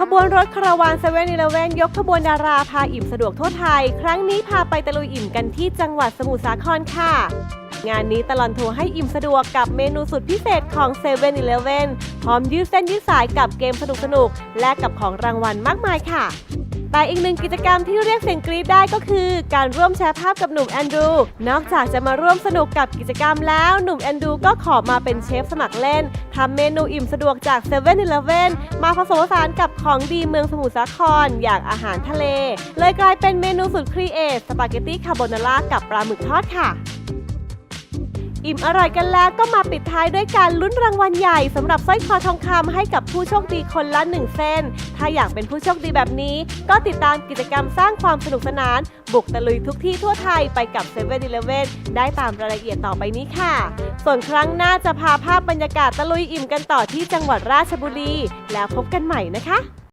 ขบวนรถคาราวานเซเว่นอีเลเวนยกขบวนดาราพาอิ่มสะดวกทั่วไทย ครั้งนี้พาไปตะลุยอิ่มกันที่จังหวัดสมุทรสาครค่ะ งานนี้ตลอนทัวร์ให้อิ่มสะดวกกับเมนูสุดพิเศษของ7 e เ e ่ e อพร้อมยืดเส้นยืดสายกับเกมสนุกๆและกับของรางวัลมากมายค่ะ แต่อีกหนึ่งกิจกรรมที่เรียกเสียงกรี๊ดได้ก็คือ การร่วมแชร์ภาพกับหนุ่มแอนดรูนอกจากจะมาร่วมสนุกกับกิจกรรมแล้วหนุ่มแอนดรูก็ขอมาเป็นเชฟสมัครเล่นทำเมนูอิ่มสะดวกจาก7 e เ e ่ e อมาผสมผสานกับของดีเมืองสมุทรสาครอย่างอาหารทะเล เลยกลายเป็นเมนูสุดครีเอทสปาเกตตี้คาโบนาร่ากับปลาหมึกทอดค่ะ อิ่มอร่อยกันแล้วก็มาปิดท้ายด้วยการลุ้นรางวัลใหญ่สำหรับสร้อยคอทองคำให้กับผู้โชคดีคนละ1เส้น ถ้าอยากเป็นผู้โชคดีแบบนี้ ก็ติดตามกิจกรรมสร้างความสนุกสนาน บุกตะลุยทุกที่ทั่วไทยไปกับ7 e เ e ่ e อได้ตามรายละเอียดต่อไปนี้ค่ะ ส่วนครั้งหน้าจะพาภาพบรรยากาศตะลุยอิ่มกันต่อที่จังหวัดราชบุรี แล้วพบกันใหม่นะคะ